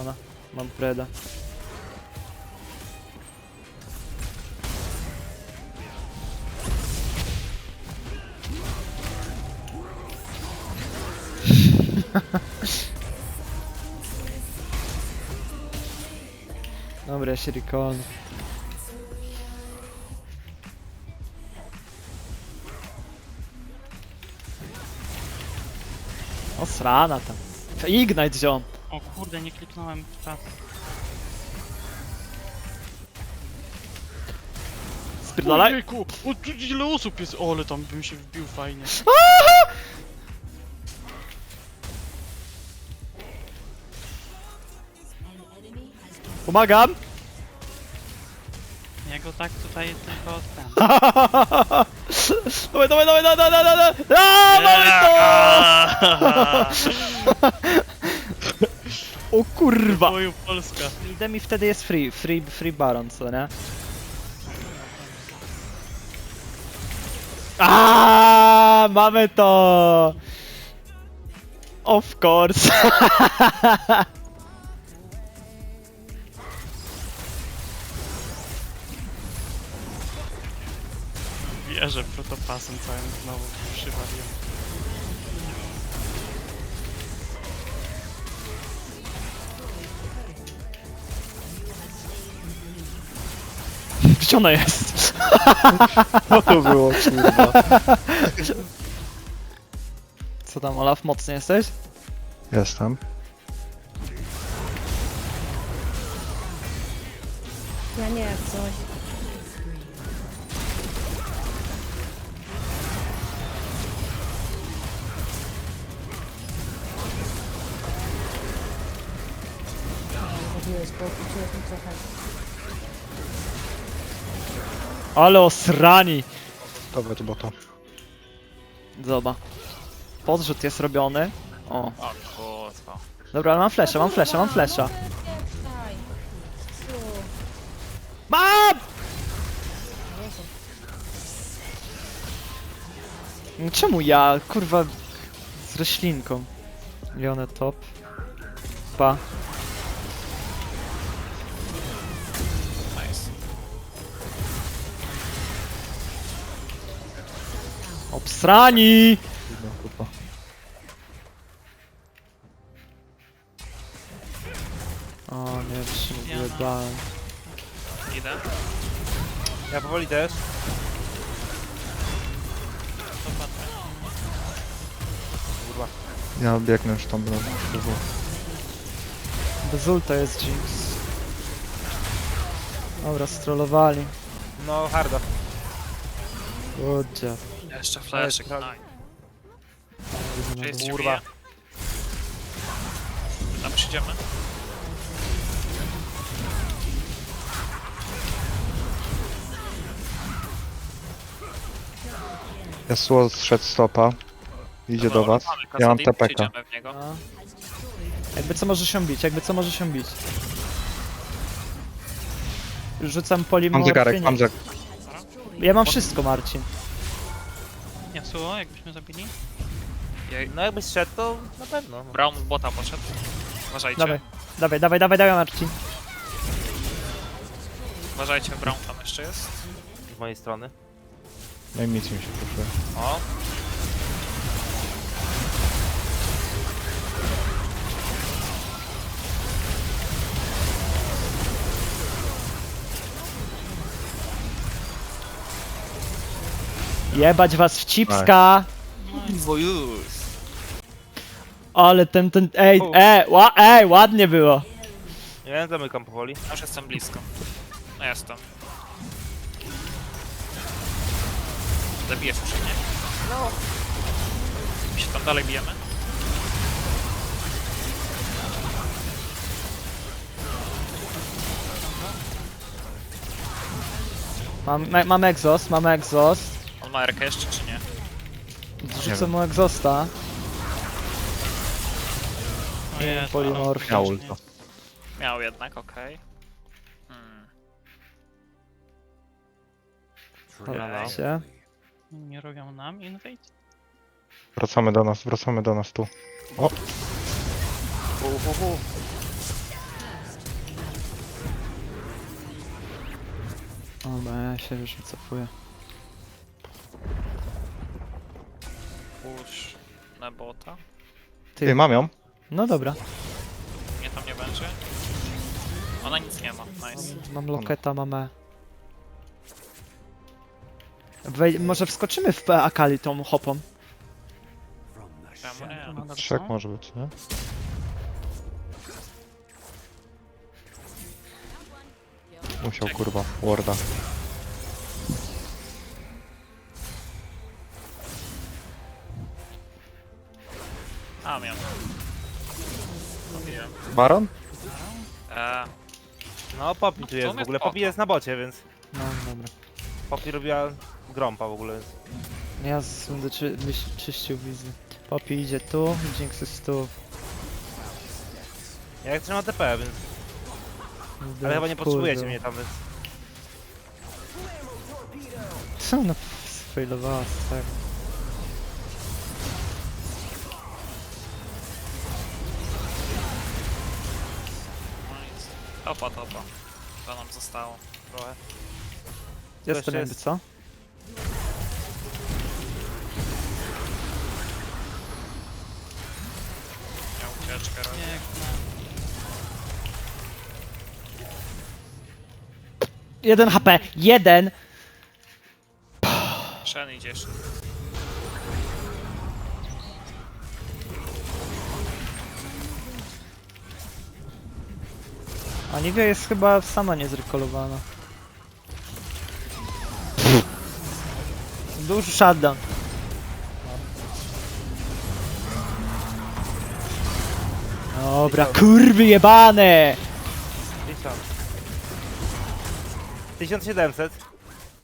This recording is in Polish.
Ona. Mam Preda. Dobra, ja się recall. O srana tam. Ignite ziom. O kurde, nie kliknąłem w czas. Spierdalaj. Ojejku, o, tu ile osób jest? O, ale tam bym się wbił fajnie. Pomagam! Ja go tak tutaj tylko ten. dawaj, dawaj, dawaj, dawaj, dawaj, dawaj, mamy to! O kurwa! Boju Polska. Demi wtedy jest free, free, free baron, co nie? Aaaa, mamy to! Of course! Wierzę protopasem całym znowu przywaliłem. Gdzie ona jest? Co to było, kurwa? Co tam, Olaf, mocny jesteś? Jestem. Ja nie, jak coś. Bo mi trochę. Ale osrani! Dobra, to było to. Zobacz. Podrzut jest robiony. O. O kurwa. Dobra, ale mam flesza, mam flesza, mam flesza. Mam! No Czemu ja, kurwa, z roślinką? Leone top. Pa. Obsrani! No. O nie, się wyjebałem. Idę. Ja powoli też. To patrzę. Kurwa. Ja biegnę już tam, kurwa. Bez ulta jest Jinx. Dobra, strollowali. No, harda. Good job. Jeszcze fleszek, nice. Kurwa. Tam przyjdziemy. Yasuo zszedł stopa. Idzie do was. Ja mam TPK. A. Jakby co może się bić, jakby co może się bić. Rzucam Mam polimorfię. zegarek, mam zegarek. Ja mam wszystko, Marcin. Yasuo, jakbyśmy zabili? No jakbyś szedł, to na pewno. Brown bota poszedł. Uważajcie. Dawaj, dawaj, dawaj, dawaj, dawaj, Marcin. Uważajcie, Brown tam jeszcze jest. Z mojej strony. No i nic mi się proszę. O, Jebać was w cipska. bo już. Ale ten, ten, ej, U. e, ła, ej, ładnie było. Ja zamykam powoli. Już jestem blisko. No jestem. Zabijesz już mnie. No. My się tam dalej bijemy. Mam, ma- mam exhaust, mam exhaust. On ma RK jeszcze czy nie? Zrzucę mu egzosta. No Nie, jest, polimorf. Miał ulto. Miał jednak, okej. Hmm. Się. Nie robią nam invade? Wracamy do nas, wracamy do nas tu. O! Dobra, ja się już wycofuję. Push na bota. Ty, mam ją. No dobra, Mnie tam nie będzie. Ona nic nie ma, nice. mam loketa, mamy. Wej może wskoczymy w e, Akali tą hopą? Czemu nie? No Trzech może być, nie? Musiał kurwa, warda. A, miałem. Robiłem. Baron? Eee, No, Poppy tu jest w ogóle. Poppy. Poppy jest na bocie, więc... No dobra. Poppy robiła grompa w ogóle, więc... Ja będę czy, myśl, czyścił wizy. Poppy idzie tu, Jinx jest tu. Ja jak trzymam TP, więc... Ale chyba nie potrzebujecie mnie tam, więc... Co no, sfailowała, tak. Topa, topa. To nam zostało trochę. Jestem jakby jest- co? Miał ucieczkę robię. Jeden HP, jeden! Shen idziesz. A Nivea jest chyba sama niezrekolowana. Duży shutdown. Dobra, kurwy jebane! 1000. 1700.